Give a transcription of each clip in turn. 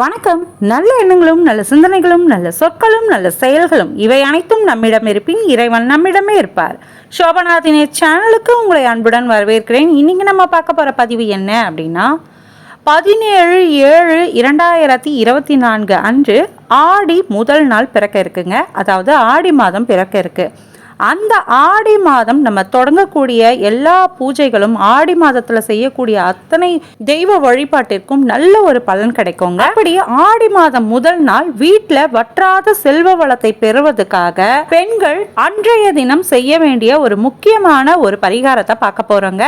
வணக்கம். நல்ல எண்ணங்களும் நல்ல சிந்தனைகளும் நல்ல சொற்களும் நல்ல செயல்களும் இவை அனைத்தும் நம்மிடம் இருப்பின் இறைவன் நம்மிடமே இருப்பார். சோபநாதினே சேனலுக்கு உங்களை அன்புடன் வரவேற்கிறேன். இன்னைக்கு நம்ம பார்க்க போகிற பதிவு என்ன அப்படின்னா பதினேழு ஏழு இரண்டாயிரத்தி இருபத்தி நான்கு அன்று ஆடி முதல் நாள் பிறக்க இருக்குங்க. அதாவது ஆடி மாதம் பிறக்க இருக்கு. அந்த ஆடி மாதம் நம்ம தொடங்கக்கூடிய எல்லா பூஜைகளும் ஆடி மாதத்துல செய்யக்கூடிய அத்தனை தெய்வ வழிபாட்டிற்கும் நல்ல ஒரு பலன் கிடைக்குங்க. அப்படி ஆடி மாதம் முதல் நாள் வீட்டில் வற்றாத செல்வ வளத்தை பெறுவதற்காக பெண்கள் அன்றைய தினம் செய்ய வேண்டிய ஒரு முக்கியமான ஒரு பரிகாரத்தை பார்க்க போறோங்க.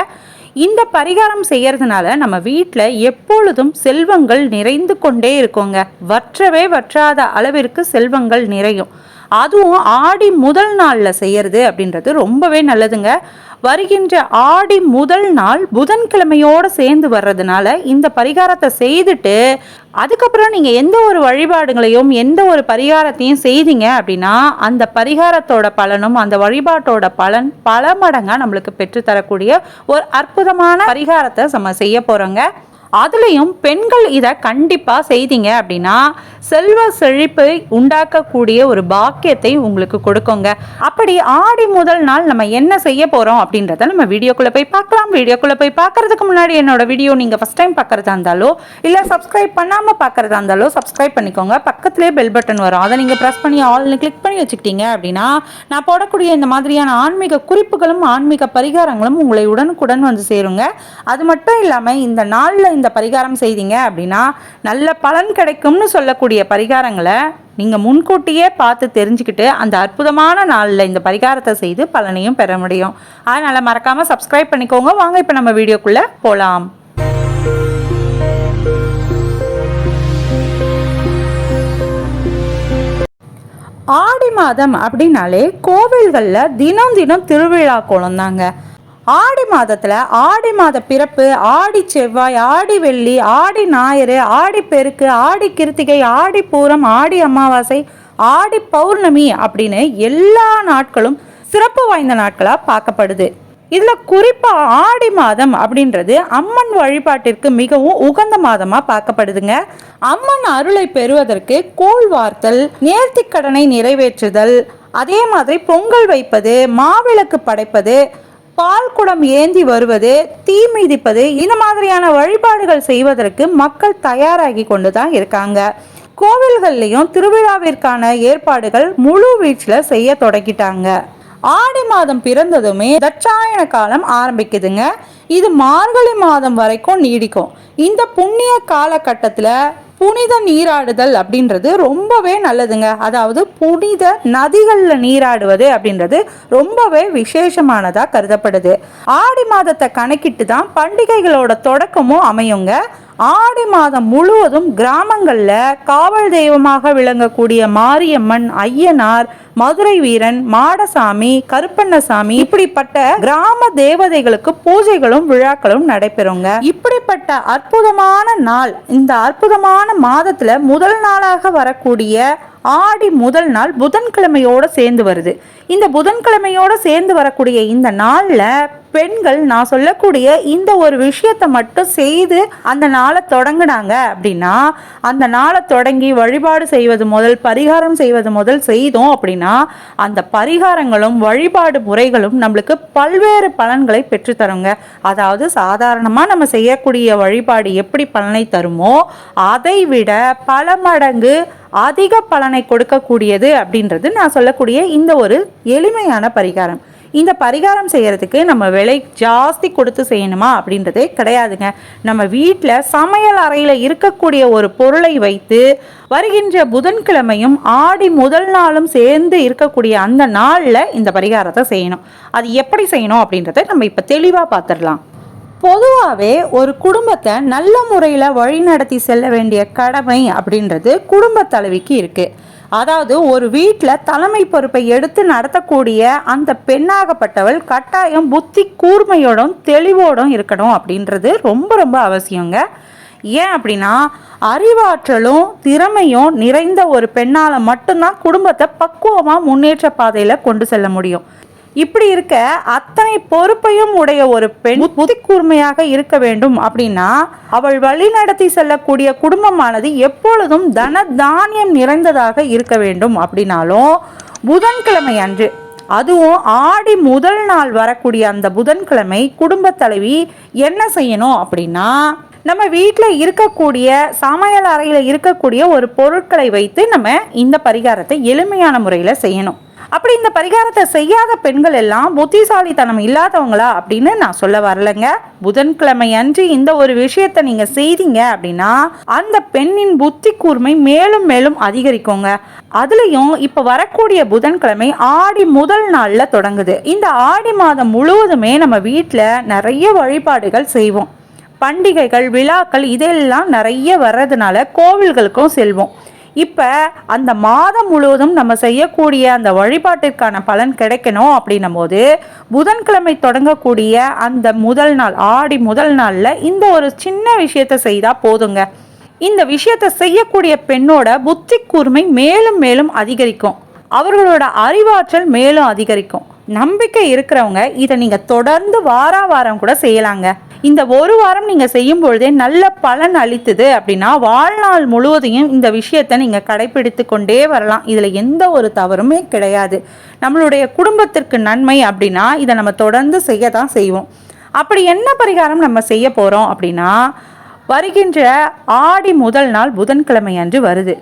இந்த பரிகாரம் செய்யறதுனால நம்ம வீட்டில் எப்பொழுதும் செல்வங்கள் நிறைந்து கொண்டே இருக்குங்க. வற்றவே வற்றாத அளவிற்கு செல்வங்கள் நிறையும். அதுவும் ஆடி முதல் நாளில் செய்கிறது அப்படின்றது ரொம்பவே நல்லதுங்க. வருகின்ற ஆடி முதல் நாள் புதன்கிழமையோடு சேர்ந்து வர்றதுனால இந்த பரிகாரத்தை செய்துட்டு அதுக்கப்புறம் நீங்கள் எந்த ஒரு வழிபாடுகளையும் எந்த ஒரு பரிகாரத்தையும் செய்தீங்க அப்படின்னா அந்த பரிகாரத்தோட பலனும் அந்த வழிபாட்டோட பலன் பல மடங்காக நம்மளுக்கு பெற்றுத்தரக்கூடிய ஒரு அற்புதமான பரிகாரத்தை நம்ம செய்ய போகிறோங்க அதுலேயும் பெண்கள் இதை கண்டிப்பாக செய்தீங்க அப்படின்னா செல்வ செழிப்பை உண்டாக்கக்கூடிய ஒரு பாக்கியத்தை உங்களுக்கு கொடுக்குங்க. அப்படி ஆடி முதல் நாள் நம்ம என்ன செய்ய போகிறோம் அப்படின்றத நம்ம வீடியோக்குள்ளே போய் பார்க்கலாம். வீடியோக்குள்ளே போய் பார்க்கறதுக்கு முன்னாடி என்னோட வீடியோ நீங்கள் ஃபஸ்ட் டைம் பார்க்குறதா இருந்தாலோ இல்லை சப்ஸ்கிரைப் பண்ணாமல் பார்க்குறதா இருந்தாலோ சப்ஸ்கிரைப் பண்ணிக்கோங்க. பக்கத்துலேயே பெல் பட்டன் வரும். அதை நீங்கள் ப்ரெஸ் பண்ணி ஆல்னு கிளிக் பண்ணி வச்சுக்கிட்டீங்க அப்படின்னா நான் போடக்கூடிய இந்த மாதிரியான ஆன்மீக குறிப்புகளும் ஆன்மீக பரிகாரங்களும் உங்களை உடனுக்குடன் வந்து சேருங்க. அது மட்டும் இல்லாமல் இந்த நாளில் இந்த பரிகாரம் செய்தீங்க அப்படின்னா நல்ல பலன் கிடைக்கும்னு சொல்லக்கூடிய பரிகாரங்களை நீங்கள் முன்கூட்டியே பார்த்து தெரிஞ்சுக்கிட்டு அந்த அற்புதமான நாளில் இந்த பரிகாரத்தை செய்து பலனையும் பெற முடியும். அதனால் மறக்காமல் சப்ஸ்கிரைப் பண்ணிக்கோங்க. வாங்க இப்போ நம்ம வீடியோக்குள்ளே போகலாம் ஆடி மாதம் அப்படின்னாலே கோவில்களில் தினம் தினம் திருவிழா கோலம் தாங்க ஆடி மாதத்தில் ஆடி மாத பிறப்பு ஆடி செவ்வாய் ஆடி வெள்ளி ஆடி ஞாயிறு ஆடி பெருக்கு ஆடி கிருத்திகை ஆடி பூரம் ஆடி அமாவாசை ஆடி பௌர்ணமி அப்படின்னு எல்லா நாட்களும் சிறப்பு வாய்ந்த நாட்களாக பார்க்கப்படுது. இதில் குறிப்பாக ஆடி மாதம் அப்படின்றது அம்மன் வழிபாட்டிற்கு மிகவும் உகந்த மாதமாக பார்க்கப்படுதுங்க. அம்மன் அருளை பெறுவதற்கு கோல் வார்த்தல் நேர்த்திக்கடனை நிறைவேற்றுதல் அதே மாதிரி பொங்கல் வைப்பது மாவிளக்கு படைப்பது பால் குடம் ஏந்தி வருவது தீ மிதிப்பது இந்த மாதிரியான வழிபாடுகள் செய்வதற்கு மக்கள் தயாராகி கொண்டு தான் இருக்காங்க. கோவில்கள்லையும் திருவிழாவிற்கான ஏற்பாடுகள் முழு வீச்சில் செய்ய தொடங்கிட்டாங்க. ஆடி மாதம் பிறந்ததுமே தட்சாயன காலம் ஆரம்பிக்குதுங்க. இது மார்கழி மாதம் வரைக்கும் நீடிக்கும். இந்த புண்ணிய காலகட்டத்தில் புனித நீராடுதல் அப்படின்றது ரொம்பவே நல்லதுங்க. அதாவது புனித நதிகளில் நீராடுவது அப்படின்றது ரொம்பவே விசேஷமானதாக கருதப்படுது. ஆடி மாதத்தை கணக்கிட்டு தான் பண்டிகைகளோட தொடக்கமும் அமையுங்க. ஆடி மாதம் முழுவதும் கிராமங்களில் காவல் தெய்வமாக விளங்கக்கூடிய மாரியம்மன் ஐயனார் மதுரை வீரன் மாடசாமி கருப்பண்ணசாமி இப்படிப்பட்ட கிராம தேவதைகளுக்கு பூஜைகளும் விழாக்களும் நடைபெறுங்க. இப்படிப்பட்ட அற்புதமான நாள் இந்த அற்புதமான மாதத்துல முதல் நாளாக வரக்கூடிய ஆடி முதல் நாள் புதன்கிழமையோடு சேர்ந்து வருது. இந்த புதன்கிழமையோடு சேர்ந்து வரக்கூடிய இந்த நாளில் பெண்கள் நான் சொல்லக்கூடிய இந்த ஒரு விஷயத்தை மட்டும் செய்து அந்த நாளை தொடங்கினாங்க அப்படின்னா அந்த நாளை தொடங்கி வழிபாடு செய்வது முதல் பரிகாரம் செய்வது முதல் செய்தோம் அப்படின்னா அந்த பரிகாரங்களும் வழிபாடு முறைகளும் நம்மளுக்கு பல்வேறு பலன்களை பெற்றுத்தருங்க. அதாவது சாதாரணமாக நம்ம செய்யக்கூடிய வழிபாடு எப்படி பலனை தருமோ அதை விட பல மடங்கு அதிக பலனை கொடுக்கக்கூடியது அப்படின்றது நான் சொல்லக்கூடிய இந்த ஒரு எளிமையான பரிகாரம். இந்த பரிகாரம் செய்கிறதுக்கு நம்ம விலை ஜாஸ்தி கொடுத்து செய்யணுமா அப்படின்றதே கிடையாதுங்க. நம்ம வீட்டில் சமையல் அறையில் இருக்கக்கூடிய ஒரு பொருளை வைத்து வருகின்ற புதன்கிழமையும் ஆடி முதல் நாளும் சேர்ந்து இருக்கக்கூடிய அந்த நாளில் இந்த பரிகாரத்தை செய்யணும். அது எப்படி செய்யணும் அப்படின்றத நம்ம இப்போ தெளிவாக பார்த்துடலாம். பொதுவாகவே ஒரு குடும்பத்தை நல்ல முறையில் வழிநடத்தி செல்ல வேண்டிய கடமை அப்படின்றது குடும்ப தலைவிக்கு இருக்குது அதாவது ஒரு வீட்டில் தலைமை பொறுப்பை எடுத்து நடத்தக்கூடிய அந்த பெண்ணாகப்பட்டவள் கட்டாயம் புத்தி கூர்மையோடும் தெளிவோடும் இருக்கணும் அப்படின்றது ரொம்ப ரொம்ப அவசியங்க. ஏன் அப்படின்னா அறிவாற்றலும் திறமையும் நிறைந்த ஒரு பெண்ணால் மட்டும்தான் குடும்பத்தை பக்குவமாக முன்னேற்ற பாதையில் கொண்டு செல்ல முடியும். இப்படி இருக்க அத்தனை பொறுப்பையும் உடைய ஒரு பெண் புத்தி கூர்மையாக இருக்க வேண்டும் அப்படின்னா அவள் வழிநடத்தி செல்லக்கூடிய குடும்பமானது எப்பொழுதும் தன தானியம் நிறைந்ததாக இருக்க வேண்டும் அப்படின்னாலும் புதன்கிழமை அன்று அதுவும் ஆடி முதல் நாள் வரக்கூடிய அந்த புதன்கிழமை குடும்பத் தலைவி என்ன செய்யணும் அப்படின்னா நம்ம வீட்டில் இருக்கக்கூடிய சமையல் அறையில் இருக்கக்கூடிய ஒரு பொருட்களை வைத்து நம்ம இந்த பரிகாரத்தை எளிமையான முறையில் செய்யணும். அப்படி இந்த பரிகாரத்தை செய்யாத பெண்கள் எல்லாம் புத்திசாலித்தனம் இல்லாதவங்களா அப்படின்னு நான் சொல்ல வரலைங்க. புதன்கிழமை அன்று இந்த ஒரு விஷயத்தை நீங்க செய்தீங்க அப்படின்னா அந்த பெண்ணின் புத்தி கூர்மை மேலும் மேலும் அதிகரிக்குங்க. அதுலயும் இப்ப வரக்கூடிய புதன்கிழமை ஆடி முதல் நாள்ல தொடங்குது. இந்த ஆடி மாதம் முழுவதுமே நம்ம வீட்டில் நிறைய வழிபாடுகள் செய்வோம். பண்டிகைகள் விழாக்கள் இதெல்லாம் நிறைய வர்றதுனால கோவில்களுக்கும் செல்வோம். இப்போ அந்த மாதம் முழுவதும் நம்ம செய்யக்கூடிய அந்த வழிபாட்டிற்கான பலன் கிடைக்கணும் அப்படின்னும் போது புதன்கிழமை தொடங்கக்கூடிய அந்த முதல் நாள் ஆடி முதல் நாளில் இந்த ஒரு சின்ன விஷயத்தை செய்தால் போதுங்க. இந்த விஷயத்தை செய்யக்கூடிய பெண்ணோட புத்தி கூர்மை மேலும் மேலும் அதிகரிக்கும். அவர்களோட அறிவாற்றல் மேலும் அதிகரிக்கும். நம்பிக்கை இருக்கிறவங்க இதை நீங்கள் தொடர்ந்து வாரா வாரம் கூட செய்யலாங்க. இந்த ஒரு வாரம் நீங்கள் செய்யும் பொழுதே நல்ல பலன் அளித்தது அப்படின்னா வாழ்நாள் முழுவதையும் இந்த விஷயத்தை நீங்கள் கடைபிடித்து கொண்டே வரலாம். இதில் எந்த ஒரு தவறுமே கிடையாது. நம்மளுடைய குடும்பத்திற்கு நன்மை அப்படின்னா இதை நம்ம தொடர்ந்து செய்ய தான் செய்வோம். அப்படி என்ன பரிகாரம் நம்ம செய்ய போகிறோம் அப்படின்னா வருகின்ற ஆடி முதல் நாள் புதன்கிழமை அன்று வருது.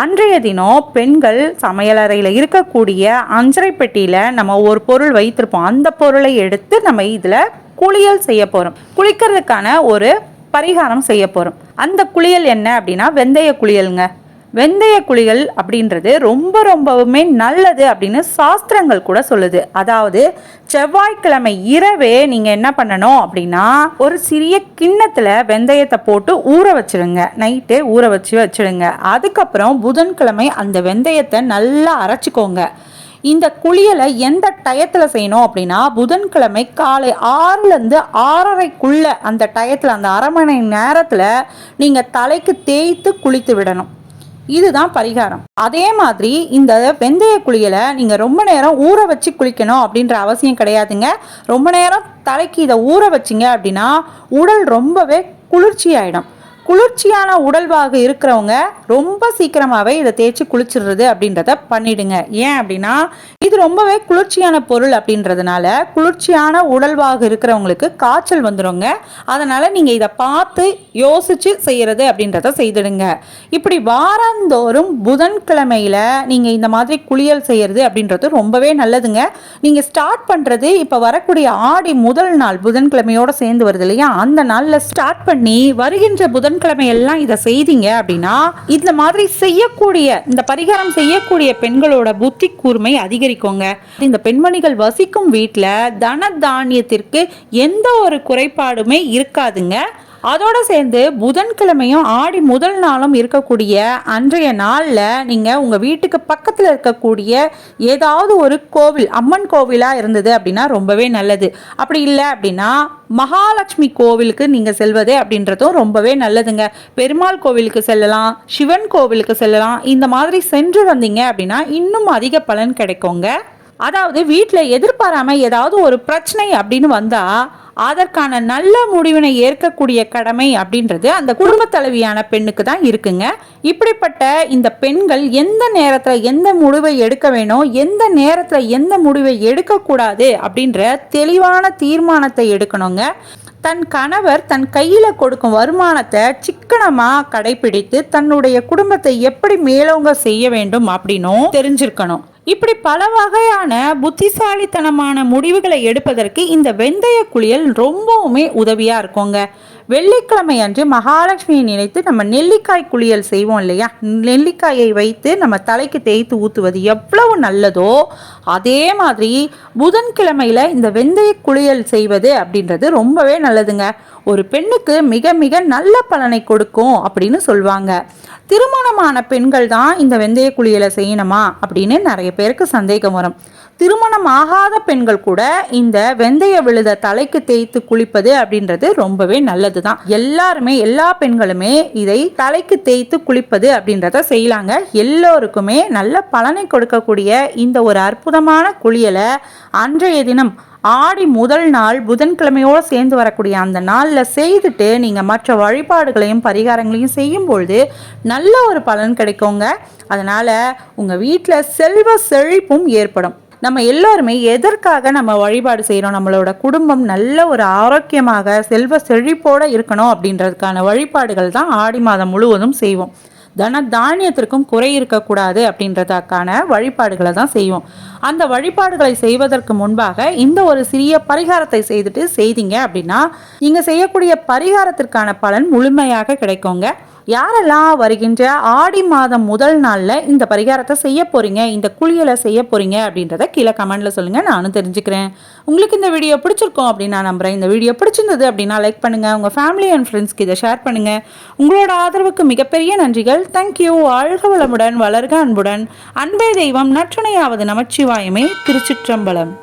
அன்றைய தினம் பெண்கள் சமையலறையில் இருக்கக்கூடிய அஞ்சரை பெட்டியில் நம்ம ஒரு பொருள் வைத்திருப்போம். அந்த பொருளை எடுத்து நம்ம இதில் குளியல் செய்ய போகிறோம் குளிக்கிறதுக்கான ஒரு பரிகாரம் செய்ய போகிறோம் அந்த குளியல் என்ன அப்படின்னா வெந்தய குளியலுங்க. வெந்தய குளியல் அப்படின்றது ரொம்ப ரொம்பவுமே நல்லது அப்படின்னு சாஸ்திரங்கள் கூட சொல்லுது. அதாவது செவ்வாய்க்கிழமை இரவே நீங்கள் என்ன பண்ணணும் அப்படின்னா ஒரு சிறிய கிண்ணத்தில் வெந்தயத்தை போட்டு ஊற வச்சிடுங்க நைட்டே ஊற வச்சு வச்சிடுங்க அதுக்கப்புறம் புதன்கிழமை அந்த வெந்தயத்தை நல்லா அரைச்சிக்கோங்க. இந்த குளியலை எந்த டயத்தில் செய்யணும் அப்படின்னா புதன்கிழமை காலை ஆறுலேருந்து ஆறரைக்குள்ள அந்த டயத்தில் அந்த அரை மணி நேரத்தில் நீங்கள் தலைக்கு தேய்த்து குளித்து விடணும். இதுதான் பரிகாரம். அதே மாதிரி இந்த வெந்தய குளியலை நீங்கள் ரொம்ப நேரம் ஊற வச்சு குளிக்கணும் அப்படின்ற அவசியம் கிடையாதுங்க. ரொம்ப நேரம் தலைக்கு இதை ஊற வச்சிங்க அப்படின்னா உடல் ரொம்பவே குளிர்ச்சி ஆகிடும் குளிர்ச்சியான உடல்வாக இருக்கிறவங்க ரொம்ப சீக்கிரமாகவே இதை தேய்ச்சி குளிச்சிடுறது அப்படின்றத பண்ணிடுங்க. ஏன் அப்படின்னா இது ரொம்பவே குளிர்ச்சியான பொருள் அப்படின்றதுனால குளிர்ச்சியான உடல்வாக இருக்கிறவங்களுக்கு காய்ச்சல் வந்துடுங்க அதனால் நீங்கள் இதை பார்த்து யோசித்து செய்கிறது அப்படின்றத செய்திடுங்க. இப்படி வாரந்தோறும் புதன்கிழமையில் நீங்கள் இந்த மாதிரி குளியல் செய்கிறது அப்படின்றது ரொம்பவே நல்லதுங்க. நீங்கள் ஸ்டார்ட் பண்ணுறது இப்போ வரக்கூடிய ஆடி முதல் நாள் புதன்கிழமையோடு சேர்ந்து வருது இல்லையா? அந்த நாளில் ஸ்டார்ட் பண்ணி வருகின்ற புதன்கிழமையெல்லாம் இதை செய்தீங்க அப்படின்னா இந்த மாதிரி செய்யக்கூடிய இந்த பரிகாரம் செய்யக்கூடிய பெண்களோட புத்தி கூர்மை அதிகரிக்கும். அதிகரிக்குங்க இந்த பெண்மணிகள் வசிக்கும் வீட்டில் தன தானியத்திற்கு எந்த ஒரு குறைபாடுமே இருக்காதுங்க. அதோடு சேர்ந்து புதன்கிழமையும் ஆடி முதல் நாளும் இருக்கக்கூடிய அன்றைய நாளில் நீங்கள் உங்கள் வீட்டுக்கு பக்கத்தில் இருக்கக்கூடிய ஏதாவது ஒரு கோவில் அம்மன் கோவிலாக இருந்தது அப்படின்னா ரொம்பவே நல்லது. அப்படி இல்லை அப்படின்னா மகாலட்சுமி கோவிலுக்கு நீங்கள் செல்வது அப்படின்றதும் ரொம்பவே நல்லதுங்க. பெருமாள் கோவிலுக்கு செல்லலாம் சிவன் கோவிலுக்கு செல்லலாம். இந்த மாதிரி சென்று வந்தீங்க அப்படின்னா இன்னும் அதிக பலன் கிடைக்குங்க. அதாவது வீட்டில் எதிர்பாராம ஏதாவது ஒரு பிரச்சனை அப்படின்னு வந்தால் அதற்கான நல்ல முடிவினை ஏற்கக்கூடிய கடமை அப்படின்றது அந்த குடும்ப தலைவியான பெண்ணுக்கு தான் இருக்குங்க. இப்படிப்பட்ட இந்த பெண்கள் எந்த நேரத்தில் எந்த முடிவை எடுக்க வேணும் எந்த நேரத்தில் எந்த முடிவை எடுக்கக்கூடாது அப்படின்ற தெளிவான தீர்மானத்தை எடுக்கணுங்க. தன் கணவர் தன் கையில் கொடுக்கும் வருமானத்தை சிக்கனமாக கடைபிடித்து தன்னுடைய குடும்பத்தை எப்படி மேலோங்க செய்ய வேண்டும் அப்படின்னும் தெரிஞ்சிருக்கணும். இப்படி பல வகையான புத்திசாலித்தனமான முடிவுகளை எடுப்பதற்கு இந்த வெந்தய குளியல் ரொம்பவுமே உதவியாக இருக்குங்க. வெள்ளிக்கிழமை அன்று மகாலட்சுமியை நினைத்து நம்ம நெல்லிக்காய் குளியல் செய்வோம் இல்லையா? நெல்லிக்காயை வைத்து நம்ம தலைக்கு தேய்த்து ஊற்றுவது எவ்வளவு நல்லதோ அதே மாதிரி புதன்கிழமையில் இந்த வெந்தய குளியல் செய்வது அப்படின்றது ரொம்பவே நல்லதுங்க. ஒரு பெண்ணுக்கு மிக மிக நல்ல பலனை கொடுக்கும் அப்படின்னு சொல்லுவாங்க திருமணமான பெண்கள் தான் இந்த வெந்தய குளியலை செய்யணுமா அப்படின்னு நிறைய பேருக்கு சந்தேகம் வரும். திருமணம் ஆகாத பெண்கள் கூட இந்த வெந்தய விழுத தலைக்கு தேய்த்து குளிப்பது அப்படின்றது ரொம்பவே நல்லது தான் எல்லாருமே எல்லா பெண்களுமே இதை தலைக்கு தேய்த்து குளிப்பது அப்படின்றத செய்யலாங்க. எல்லோருக்குமே நல்ல பலனை கொடுக்கக்கூடிய இந்த ஒரு அற்புதமான குளியலை அன்றைய தினம் ஆடி முதல் நாள் புதன்கிழமையோடு சேர்ந்து வரக்கூடிய அந்த நாளில் செய்துட்டு நீங்கள் மற்ற வழிபாடுகளையும் பரிகாரங்களையும் செய்யும் பொழுது நல்ல ஒரு பலன் கிடைக்குங்க. அதனால் உங்கள் வீட்டில் செல்வ செழிப்பும் ஏற்படும். நம்ம எல்லாருமே எதற்காக நம்ம வழிபாடு செய்கிறோம் நம்மளோட குடும்பம் நல்ல ஒரு ஆரோக்கியமாக செல்வ செழிப்போடு இருக்கணும் அப்படின்றதுக்கான வழிபாடுகள் தான் ஆடி மாதம் முழுவதும் செய்வோம். தன தானியத்திற்கும் குறை இருக்கக்கூடாது அப்படின்றதுக்கான வழிபாடுகளை தான் செய்வோம். அந்த வழிபாடுகளை செய்வதற்கு முன்பாக இந்த ஒரு சிறிய பரிகாரத்தை செய்துட்டு செய்தீங்க அப்படின்னா நீங்கள் செய்யக்கூடிய பரிகாரத்திற்கான பலன் முழுமையாக கிடைக்குங்க. யாரெல்லாம் வருகின்ற ஆடி மாதம் முதல் நாளில் இந்த பரிகாரத்தை செய்ய போகிறீங்க இந்த குளியலை செய்ய போகிறீங்க அப்படின்றத கீழே கமெண்ட்டில் சொல்லுங்கள் நானும் தெரிஞ்சுக்கிறேன். உங்களுக்கு இந்த வீடியோ பிடிச்சிருக்கும் அப்படின்னு நான் நம்புகிறேன் இந்த வீடியோ பிடிச்சிருந்தது அப்படின்னா லைக் பண்ணுங்கள் உங்கள் ஃபேமிலி அண்ட் ஃப்ரெண்ட்ஸ்க்கு இதை ஷேர் பண்ணுங்கள் உங்களோட ஆதரவுக்கு மிகப்பெரிய நன்றிகள். தேங்க்யூ அழக வளமுடன் வளர்க அன்புடன். அன்பே தெய்வம் நற்றுணையாவது நமச்சிவாயமே. திருச்சிற்றம்பலம்.